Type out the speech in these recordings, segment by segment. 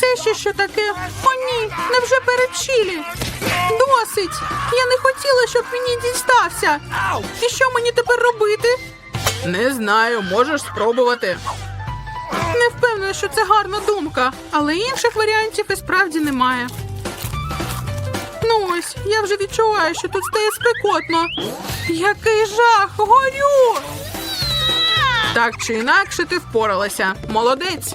Це ще що таке? О, ні, невже перед чилі? Досить! Я не хотіла, щоб мені дістався. І що мені тепер робити? Не знаю, можеш спробувати. Не впевнена, що це гарна думка, але інших варіантів і справді немає. Ну ось, я вже відчуваю, що тут стає спекотно. Який жах! Горю! Так чи інакше ти впоралася. Молодець.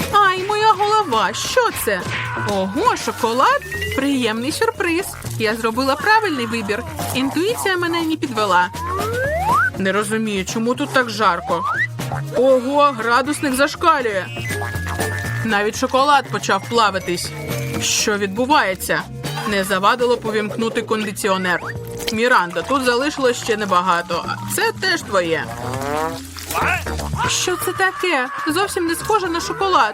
Голова, що це? Ого, шоколад? Приємний сюрприз. Я зробила правильний вибір. Інтуїція мене не підвела. Не розумію, чому тут так жарко. Ого, градусник зашкалює. Навіть шоколад почав плавитись. Що відбувається? Не завадило повімкнути кондиціонер. Міранда, тут залишилось ще небагато. Це теж твоє. Що це таке? Зовсім не схоже на шоколад.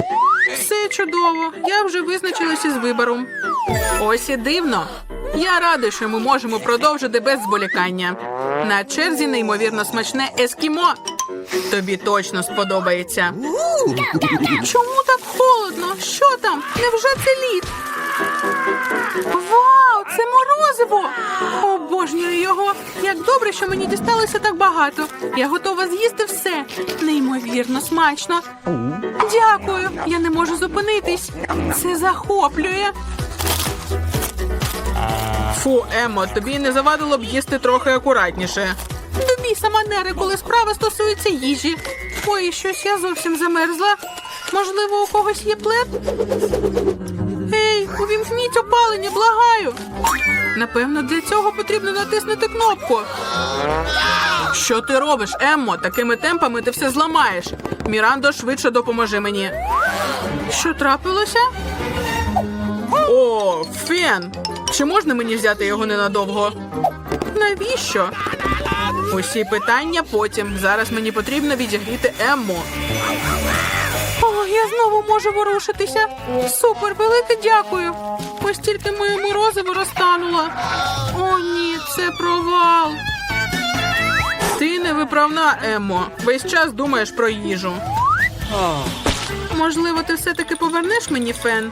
Все чудово. Я вже визначилася з вибором. Ось і дивно. Я радий, що ми можемо продовжити без зволікання. На черзі неймовірно смачне ескімо. Тобі точно сподобається. Чому так холодно? Що там? Невже це лід? Вау, це морозиво! Обожнюю його. Як добре, що мені дісталося так багато. Я готова з'їсти все. Неймовірно смачно. Дякую. Я не можу зупинитись. Це захоплює. Фу, Емо, тобі не завадило б їсти трохи акуратніше. До біса манери, коли справа стосується їжі. Ой, щось я зовсім замерзла. Можливо, у когось є плед? Ей, увімкніть опалення, благаю. Напевно, для цього потрібно натиснути кнопку. Що ти робиш, Еммо? Такими темпами ти все зламаєш. Мірандо, швидше допоможи мені. Що трапилося? О, фен! Чи можна мені взяти його ненадовго? Навіщо? Усі питання потім. Зараз мені потрібно відігріти Емму. О, я знову можу ворушитися. Супер, велике дякую. Ось тільки моє морозиво розтануло. О, ні, це провал. Ти невиправна, Емо. Весь час думаєш про їжу. Можливо, ти все-таки повернеш мені фен?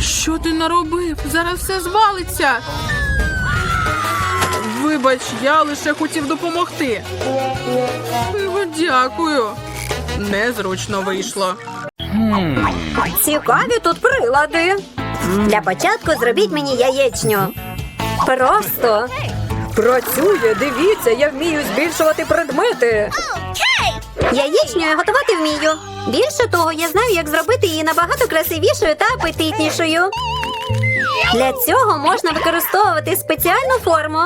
Що ти наробив? Зараз все звалиться. Вибач, я лише хотів допомогти. Ну, дякую. Незручно вийшло. Цікаві тут прилади. Для початку зробіть мені яєчню. Просто. Працює, дивіться, я вмію збільшувати предмети. Яєчню я готувати вмію. Більше того, я знаю, як зробити її набагато красивішою та апетитнішою. Для цього можна використовувати спеціальну форму.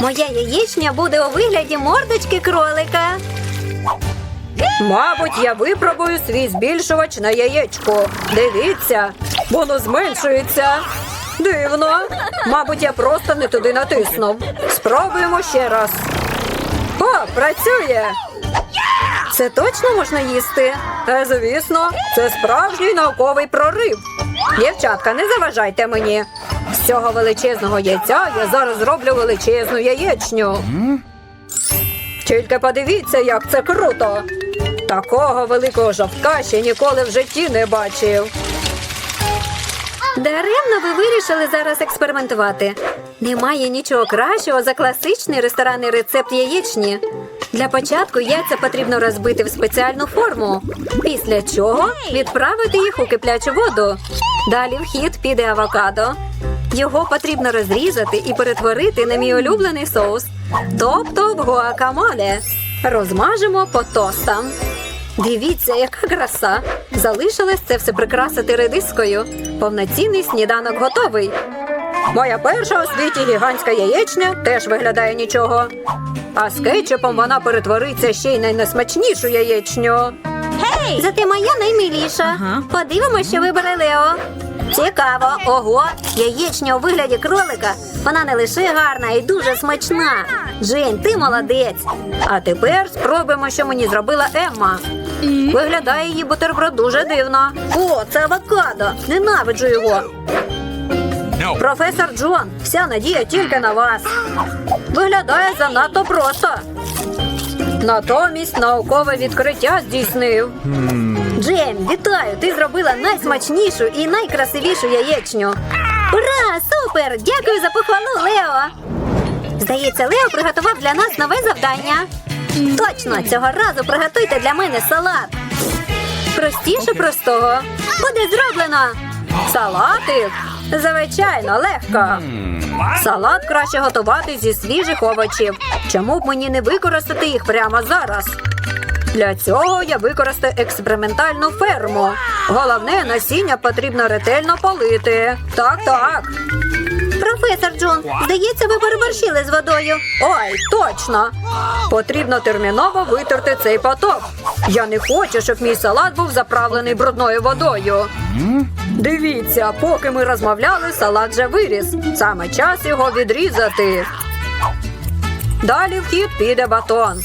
Моя яєчня буде у вигляді мордочки кролика. Мабуть, я випробую свій збільшувач на яєчко. Дивіться, воно зменшується. Дивно. Мабуть, я просто не туди натиснув. Спробуємо ще раз. О, працює. Це точно можна їсти? Е, звісно, це справжній науковий прорив. Дівчатка, не заважайте мені. З цього величезного яйця я зараз зроблю величезну яєчню. Тільки подивіться, як це круто. Такого великого жовтка ще ніколи в житті не бачив. Даремно ви вирішили зараз експериментувати. Немає нічого кращого за класичний ресторанний рецепт яєчні. Для початку яйця потрібно розбити в спеціальну форму, після чого відправити їх у киплячу воду. Далі в хід піде авокадо. Його потрібно розрізати і перетворити на мій улюблений соус, тобто в гуакамоле. Розмажемо по тостам. Дивіться, яка краса! Залишилось це все прикрасити редискою. Повноцінний сніданок готовий. Моя перша у світі гігантська яєчня теж виглядає нічого. А з кетчупом вона перетвориться ще й на найсмачнішу яєчню. Гей! Зате моя наймиліша. Подивимось, що вибере Лео. Цікаво, ого, яєчня у вигляді кролика. Вона не лише гарна і дуже смачна. Жень, ти молодець. А тепер спробуємо, що мені зробила Емма. Виглядає її бутерброд дуже дивно. О, це авокадо. Ненавиджу його. Професор Джон, вся надія тільки на вас. Виглядає занадто просто. Натомість наукове відкриття здійснив. Джейн, вітаю! Ти зробила найсмачнішу і найкрасивішу яєчню. Ура! Супер! Дякую за похвалу, Лео! Здається, Лео приготував для нас нове завдання. Точно, цього разу приготуйте для мене салат. Простіше простого. Буде зроблено. Салатик? Звичайно, легко. Салат краще готувати зі свіжих овочів. Чому б мені не використати їх прямо зараз? Для цього я використаю експериментальну ферму. Головне, насіння потрібно ретельно полити. Так, так. Професор Джон, здається, ви переборщили з водою. Ой, точно. Потрібно терміново витерти цей поток. Я не хочу, щоб мій салат був заправлений брудною водою. Дивіться, поки ми розмовляли, салат вже виріс. Саме час його відрізати. Далі в хід піде батон.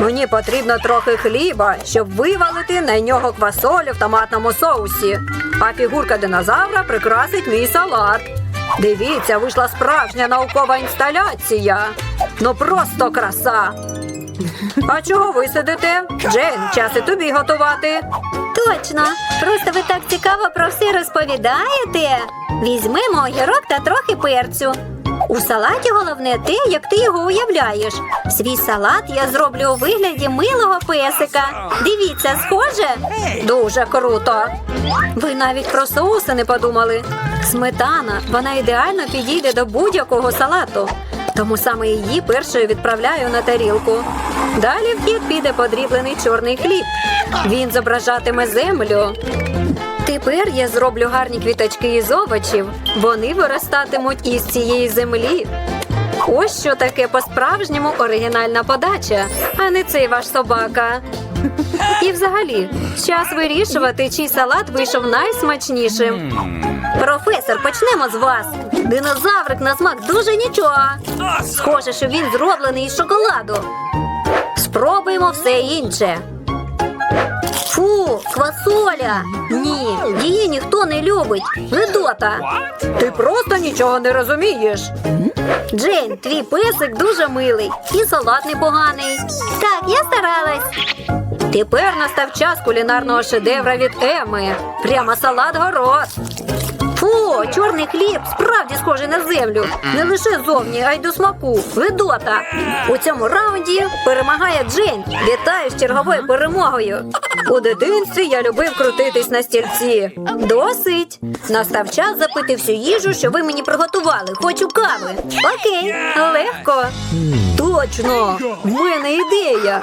Мені потрібно трохи хліба, щоб вивалити на нього квасолю в томатному соусі. А фігурка динозавра прикрасить мій салат. Дивіться, вийшла справжня наукова інсталяція. Ну просто краса. А чого ви сидите? Джейн, час і тобі готувати. Точно. Просто ви так цікаво про все розповідаєте. Візьмемо огірок та трохи перцю. У салаті головне те, як ти його уявляєш. Свій салат я зроблю у вигляді милого песика. Дивіться, схоже? Дуже круто. Ви навіть про соуси не подумали. Сметана, вона ідеально підійде до будь-якого салату. Тому саме її першою відправляю на тарілку. Далі в хід піде подріблений чорний хліб. Він зображатиме землю. Тепер я зроблю гарні квіточки із овочів. Вони виростатимуть із цієї землі. Ось що таке по-справжньому оригінальна подача, а не цей ваш собака. І взагалі, час вирішувати, чий салат вийшов найсмачнішим. Професор, почнемо з вас. Динозаврик на смак дуже нічого. Схоже, що він зроблений із шоколаду. Спробуємо все інше. Фу, квасоля! Ні, її ніхто не любить. Гидота. Ти просто нічого не розумієш. Джейн, твій песик дуже милий і салат непоганий. Так, я старалась. Тепер настав час кулінарного шедевра від Еми. Прямо салат город. Фу, чорний хліб справді схожий на землю. Не лише зовні, а й до смаку. Видота. У цьому раунді перемагає Джейн. Вітаю з черговою перемогою. У дитинстві я любив крутитись на стільці. Досить. Настав час запити всю їжу, що ви мені приготували. Хочу кави. Окей, легко. Точно, в мене ідея.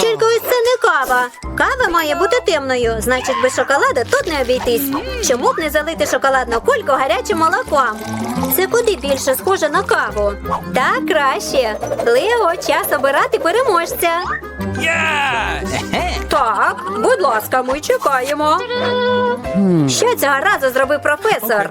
Тільки ось це не кава. Кава має бути темною, значить без шоколада тут не обійтись. Чому б не залити шоколадну кульку гарячим молоком? Це куди більше схоже на каву? Так краще. Лео, час обирати переможця. Так, будь ласка, ми чекаємо. Що цього разу зробив професор?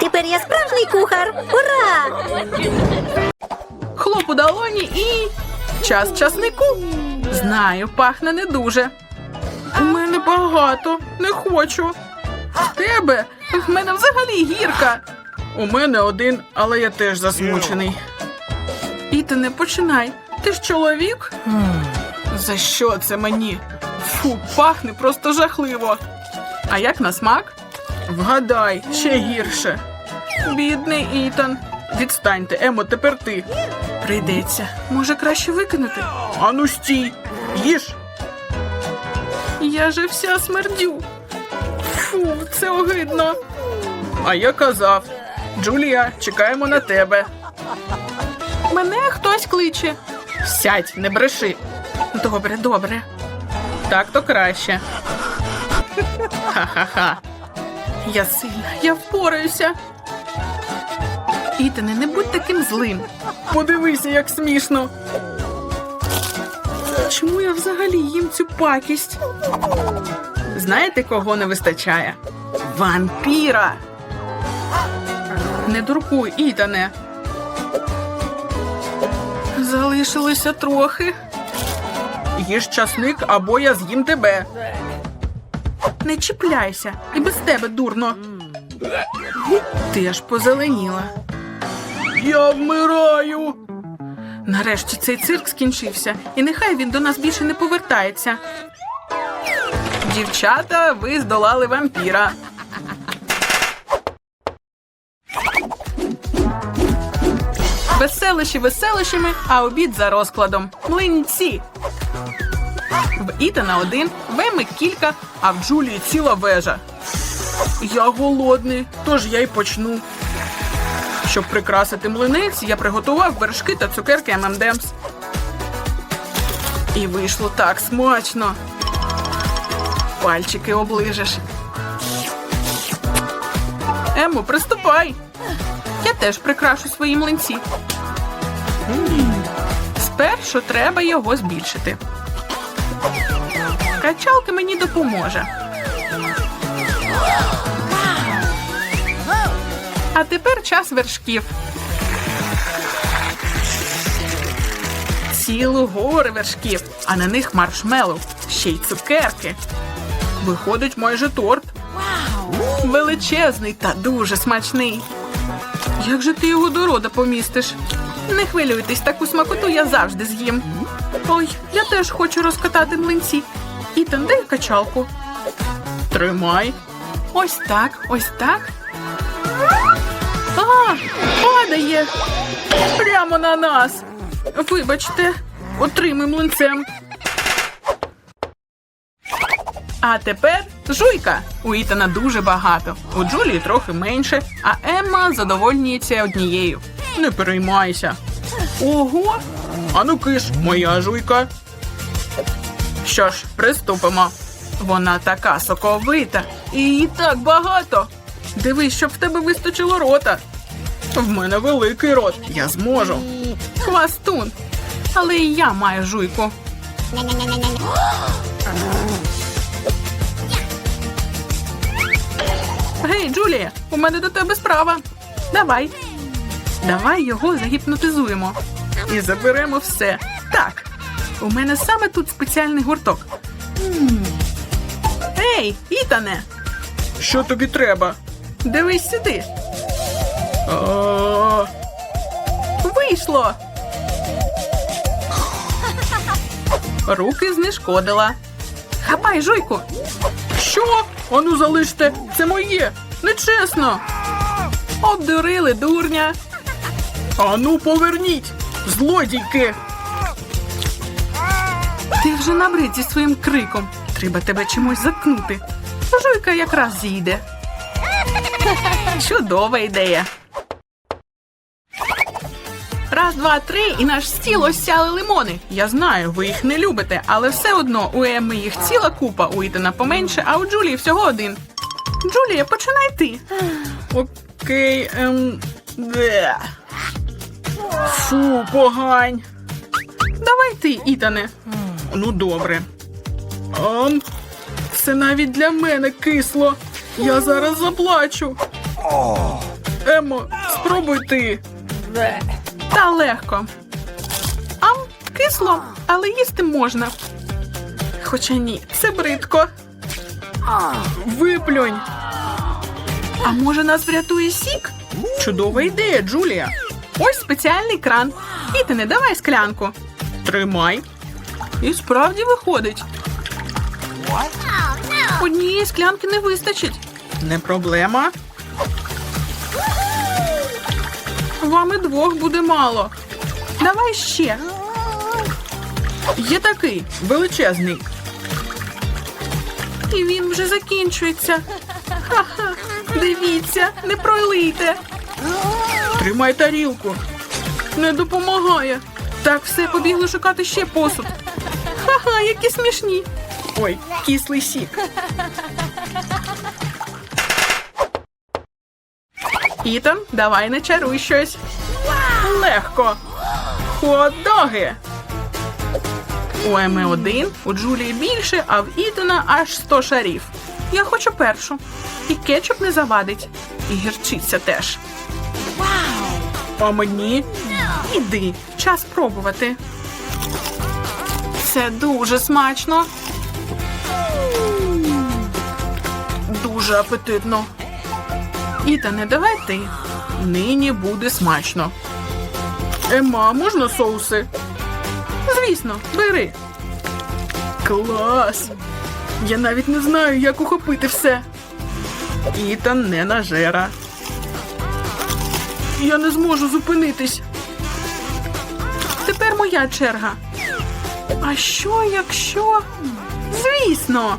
Тепер я справжній кухар. Ура! Хлоп у долоні і. Час часнику. Знаю, пахне не дуже. У мене багато, не хочу. В тебе? В мене взагалі гірка. У мене один, але я теж засмучений. І ти не починай. Ти ж чоловік? За що це мені? Фу, пахне просто жахливо. А як на смак? Вгадай, ще гірше. Бідний Ітан. Відстаньте, Емо, тепер ти. Прийдеться. Може, краще викинути? Ану стій. Їж. Я же вся смердю. Фу, це огидно. А я казав. Джулія, чекаємо на тебе. Мене хтось кличе. Сядь, не бреши. Добре, добре. Так то краще. Ха-ха-ха. Я сильна, я впораюся. Ітане, не будь таким злим. Подивися, як смішно. Чому я взагалі їм цю пакість? Знаєте, кого не вистачає? Вампіра. Не дуркуй, Ітане. Залишилося трохи. Їж часник, або я з'їм тебе. Не чіпляйся, і без тебе дурно. Ти аж позеленіла. Я вмираю. Нарешті цей цирк скінчився, і нехай він до нас більше не повертається. Дівчата, ви здолали вампіра. Веселищі веселищами, а обід за розкладом. Млинці. В Ітана один, в Еми кілька, а в Джулії ціла вежа. Я голодний, тож я й почну. Щоб прикрасити млинець, я приготував вершки та цукерки ММДМС. І вийшло так смачно. Пальчики оближеш. Емо, приступай. Я теж прикрашу свої млинці. Спершу треба його збільшити. Качалка мені допоможе. А тепер час вершків. Цілу гори вершків, а на них маршмеллоу, ще й цукерки. Виходить майже торт. Величезний та дуже смачний. Як же ти його до рода помістиш? Не хвилюйтесь, таку смакоту я завжди з'їм. Ой, я теж хочу розкатати млинці. Ітан, дай качалку. Тримай. Ось так, ось так. А, падає. Прямо на нас. Вибачте, отримай млинцем. А тепер жуйка. У Ітана дуже багато. У Джулії трохи менше, а Емма задовольнюється однією. Не переймайся. Ого. Ану киш, моя жуйка. Що ж, приступимо. Вона така соковита і її так багато. Дивись, щоб в тебе вистачило рота. В мене великий рот. Я зможу. Хвастун. Але і я маю жуйку. Гей, Джулія, у мене до тебе справа. Давай. Давай його загіпнотизуємо. І заберемо все. У мене саме тут спеціальний гурток. Ей, Ітане! Що тобі треба? Дивись сюди. Вийшло. Руки знешкодила. Хапай, жуйку. Що? Ану залиште, це моє. Нечесно. Обдурили дурня. Ану, поверніть, злодійки. Ти вже набрид зі своїм криком. Треба тебе чимось заткнути. Жуйка якраз зійде. Чудова ідея. Раз, два, три, і наш стіл осяли лимони. Я знаю, ви їх не любите, але все одно у Емми їх ціла купа, у Ітана поменше, а у Джулії всього один. Джулія, починай ти. Окей, ем. Де. Фу, погань. давай ти, Ітане. Ну, добре. Ам, це навіть для мене кисло. Я зараз заплачу. Емо, спробуй ти. Та легко. Ам, кисло, але їсти можна. Хоча ні, це бридко. Виплюнь. А може нас врятує сік? Чудова ідея, Джулія. Ось спеціальний кран. Ітане, давай склянку. Тримай. І справді виходить. Однієї склянки не вистачить. Не проблема. Вам і двох буде мало. Давай ще. Є такий величезний. І він вже закінчується. Ха-ха. Дивіться, не пролийте. Тримай тарілку. Не допомагає. Так, все, побігли шукати ще посуд. Ха-ха, які смішні. Ой, кислий сік. Ітан, давай не чаруй щось. Легко. Хот-доги. У Еми один, у Джулії більше, а в Ітана аж 100 шарів. Я хочу першу. І кетчуп не завадить. І гірчиця теж. А мені? Іди, час пробувати. Це дуже смачно. Дуже апетитно. Ітане, давай ти. Нині буде смачно. Ема, можна соуси? Звісно, бери. Клас! Я навіть не знаю, як ухопити все. Ітан не нажера. Я не зможу зупинитись. Тепер моя черга. А що, якщо? Звісно.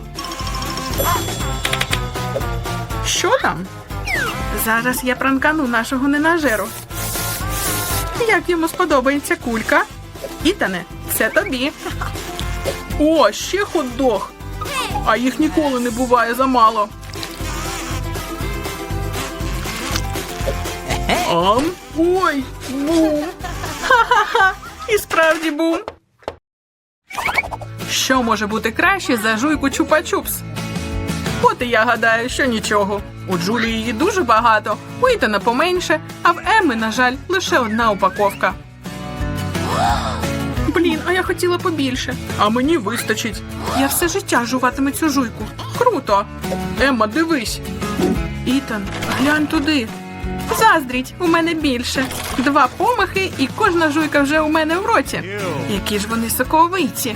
Що там? Зараз я пранкану нашого ненажеру. Як йому сподобається кулька? Ітане, це тобі. О, ще хот-дог. А їх ніколи не буває замало. Ам? Ой, бум. Ха-ха-ха. І справді бум. Що може бути краще за жуйку чупа-чупс? От і я гадаю, що нічого. У Джулії її дуже багато, у Ітана поменше, а в Еми, на жаль, лише одна упаковка. Блін, а я хотіла побільше. А мені вистачить. Я все життя жуватиму цю жуйку. Круто. Емма, дивись. Ітан, глянь туди. Заздріть, у мене більше. Два помахи, і кожна жуйка вже у мене в роті. Які ж вони соковиті.